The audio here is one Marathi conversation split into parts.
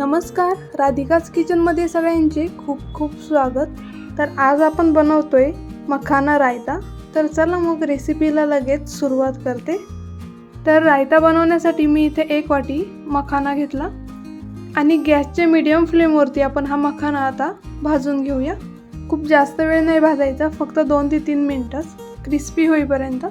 नमस्कार राधिकाच किचनमध्ये सगळ्यांचे खूप खूप स्वागत. तर आज आपण बनवतोय मखाना रायता. तर चला मग रेसिपीला लगेच सुरुवात करते. तर रायता बनवण्यासाठी मी इथे एक वाटी मखाना घेतला. आणि गॅसच्या मीडियम फ्लेमवरती आपण हा मखाना आता भाजून घेऊया. खूप जास्त वेळ नाही भाजायचा फक्त दोन ते तीन मिनटंच क्रिस्पी होईपर्यंत.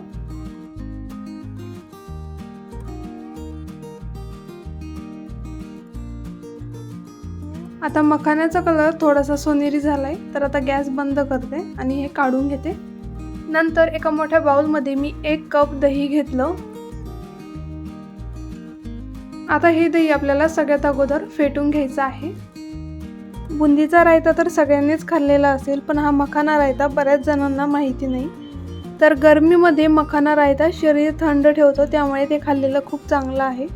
आता मखाण्याचा कलर थोडासा सोनेरी झाला आहे तर आता गॅस बंद करते आणि हे काढून घेते. नंतर एका मोठ्या बाउलमध्ये मी एक कप दही घेतलं. आता हे दही आपल्याला सगळ्यात अगोदर फेटून घ्यायचं आहे. बुंदीचा रायता तर सगळ्यांनीच खाल्लेला असेल पण हा मखाना रायता बऱ्याच जणांना माहिती नाही. तर गरमीमध्ये मखाना रायता शरीर थंड ठेवतो त्यामुळे ते खाल्लेलं खूप चांगलं आहे.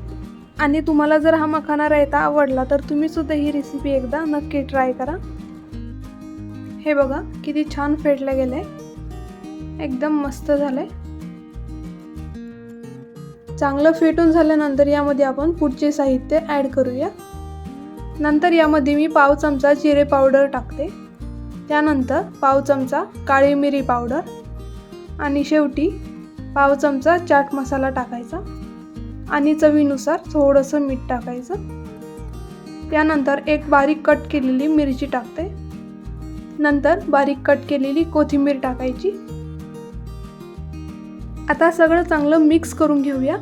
आणि तुम्हाला जर हा मखाना रायता आवडला तर तुम्ही सुद्धा ही रेसिपी एकदा नक्की ट्राय करा. हे बघा किती छान फेटलं आहे एकदम मस्त झालं आहे चांगलं फेटून झाल्यानंतर यामध्ये आपण पुढचे साहित्य ॲड करूया. नंतर यामध्ये मी पाव चमचा जिरे पावडर टाकते. त्यानंतर पाव चमचा काळी मिरी पावडर आणि शेवटी पाव चमचा चाट मसाला टाकायचा. आणि चवीनुसार थोडंसं मीठ टाकायचं. त्यानंतर एक बारीक कट केलेली मिरची टाकते. नंतर बारीक कट केलेली कोथिंबीर टाकायची. आता सगळं चांगलं मिक्स करून घेऊया.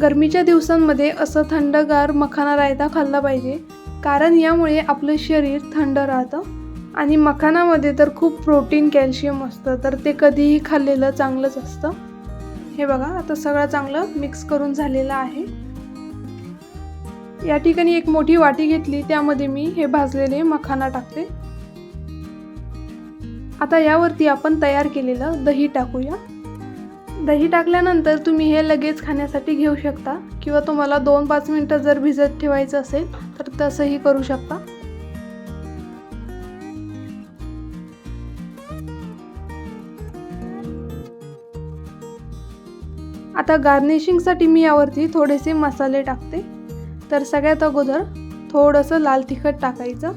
गरमीच्या दिवसांमध्ये असं थंडगार मखाना रायता खाल्ला पाहिजे कारण यामुळे आपलं शरीर थंड राहतं. आणि मखानामध्ये तर खूप प्रोटीन कॅल्शियम असतं तर ते कधीही खाल्लेलं चांगलंच असतं. हे बघा आता सगळं चांगलं मिक्स करून झालेलं आहे. या ठिकाणी एक मोठी वाटी घेतली त्यामध्ये मी हे भाजलेले मखाना टाकते. आता यावरती आपण तयार केलेलं दही टाकूया. दही टाकल्यानंतर तुम्ही हे लगेच खाण्यासाठी घेऊ शकता किंवा तुम्हाला दोन पाच मिनटं जर भिजत ठेवायचं असेल तर तसंही करू शकता. आता गार्निशिंगसाठी मी यावरती थोडेसे मसाले टाकते. तर सगळ्यात अगोदर थोडंसं लाल तिखट टाकायचं.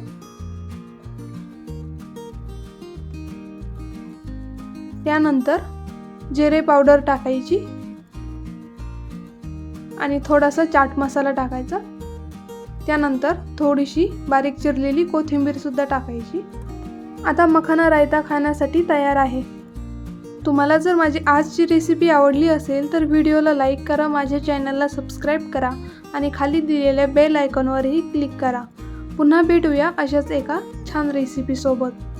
त्यानंतर जिरे पावडर टाकायची. आणि थोडासा चाट मसाला टाकायचा. त्यानंतर थोडीशी बारीक चिरलेली कोथिंबीर सुद्धा टाकायची. आता मखाना रायता खाण्यासाठी तयार आहे. तुम्हाला जर माझी आजची रेसिपी आवडली असेल तर व्हिडिओला लाईक करा माझ्या चॅनलला सबस्क्राईब करा आणि खाली दिलेल्या बेल आयकॉनवरही क्लिक करा. पुन्हा भेटूया अशाच एका छान रेसिपीसोबत